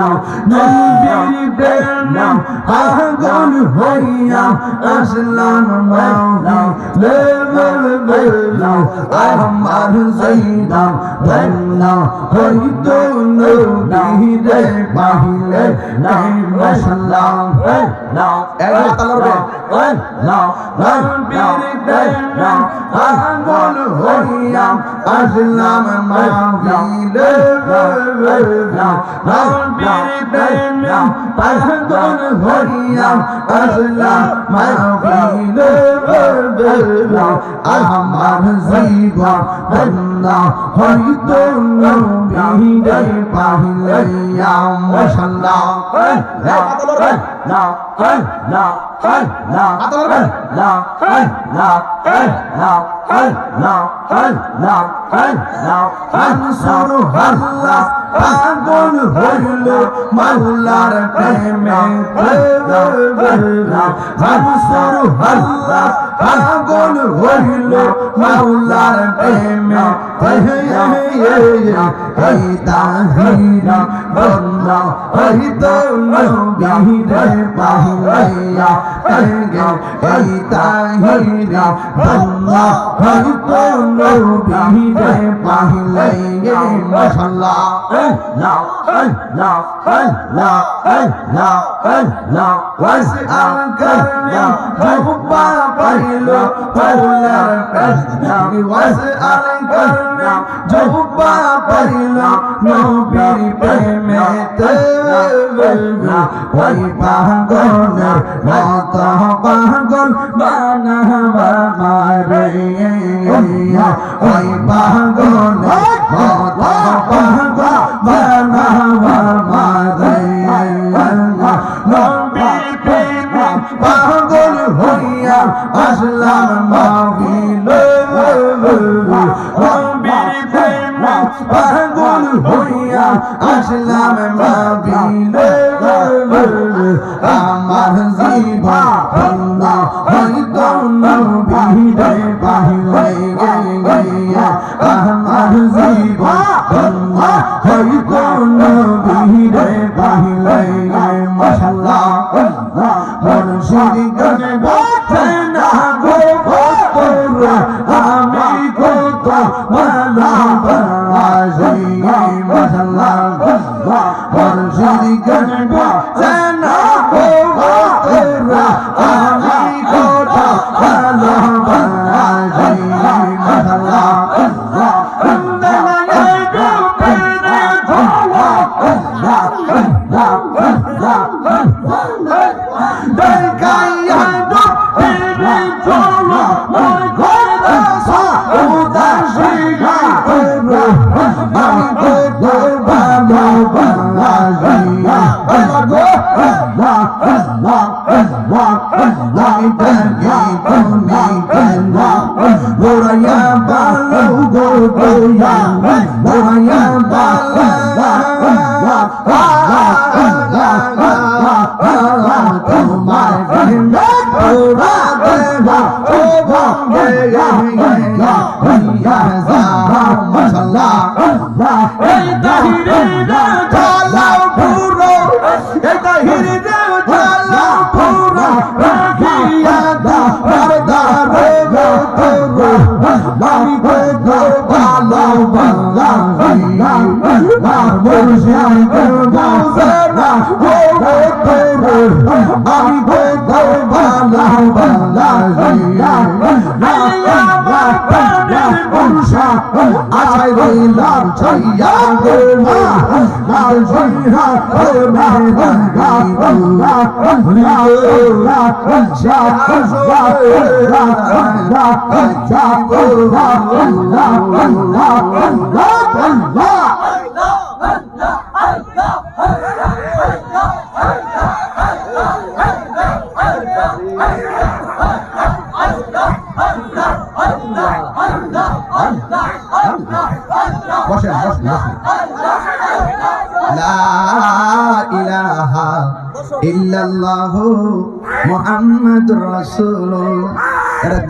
বললাম নবীর প্রেমে পাগল হইয়া আসলাম মহিলে বললাম আমার সৈদাম বললাম হইতো নবীরে পাহিলে নাই মশাল্লাহ নাও একবার তালা উঠে। নাও নবীর প্রেমে পাগল হইয়া আসলাম মহিলে বললাম নবীর প্রেমে পাগল হইয়া আসলাম মহিলে বললাম আমার জীবন বন্ধা হইতো নবীরে পাহিলাইয়া মশাল্লাহ আনসার আল্লাহ পাগল হইল মাওলার প্রেমে আনসার আল্লাহ পাগল হইল মাওলার প্রেমে। পাহিলাইয়া এই তাহিরা বন্দা এই তো নবীরে পাহিলাইয়া মাশাআল্লাহ না না না না না ওয়াসআল করনা জুবা পাইলো পাউলার প্রশ্ন ওয়াসআল করনা জুবা পাইলো নবীর প্রেমে ওই পাগল। পাগল হইয়া আসলাম মাহফিল আমার জীবন হইতো নবীরে পাহিলে গিয়া আমার জীবন হইতো নবীরে পাহিলে মুর্শিদ They got your dog, and they told her, my God, that's all. ভালোবাসি মাশাআল্লাহ মুর্শিদ গনে বাতে না গো ভক্তর আমি কত ভালোবাসি মাশাআল্লাহ Goraya balo goraya, goraya balo তোমার প্রেমে পুরা দেবা ও ভাগে হইয়া যা মাশাআল্লাহ এই তাহিরে চালাও না মুর্শিদ গো গাছনা ও গো তোরো আমি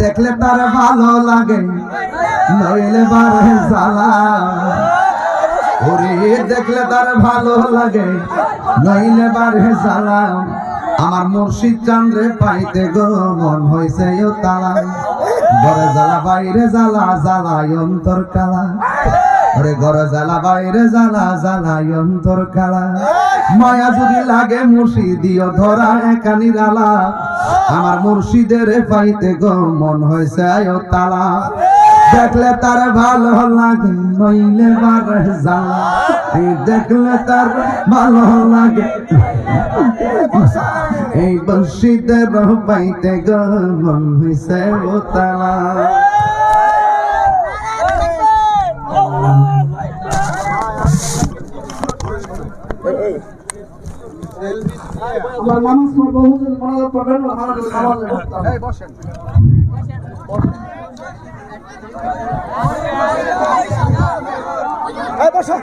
দেখলে তার ভালো লাগে নইলে বারে জ্বালা। দেখলে তার ভালো লাগে। নইলে বারে জ্বালা আমার মুর্শিদ চান্দ্রে পাইতে গো, মন হইছে ও তালা। ঘরে জ্বালা, বাইরে জ্বালা জ্বালায় অন্তর কালা। ওরে ঘরে জ্বালা, বাইরে জ্বালা জ্বালায় অন্তর কালা। মায়া যদি লাগে মুর্শিদিও ধরা একা নিরালা আমার মুর্শিদের পাইতে গো, মন হয়েছে ও তালা। দেখলে তার ভালো লাগে নইলে বারে জ্বালা দেখলে তার ভালো লাগে এই বর্ষিদের পাইতে গো মন হয়েছে ও তালা আমার নামাজ পড়ব হুজুর মনে করবেন না আমার নামাজ এই বসো।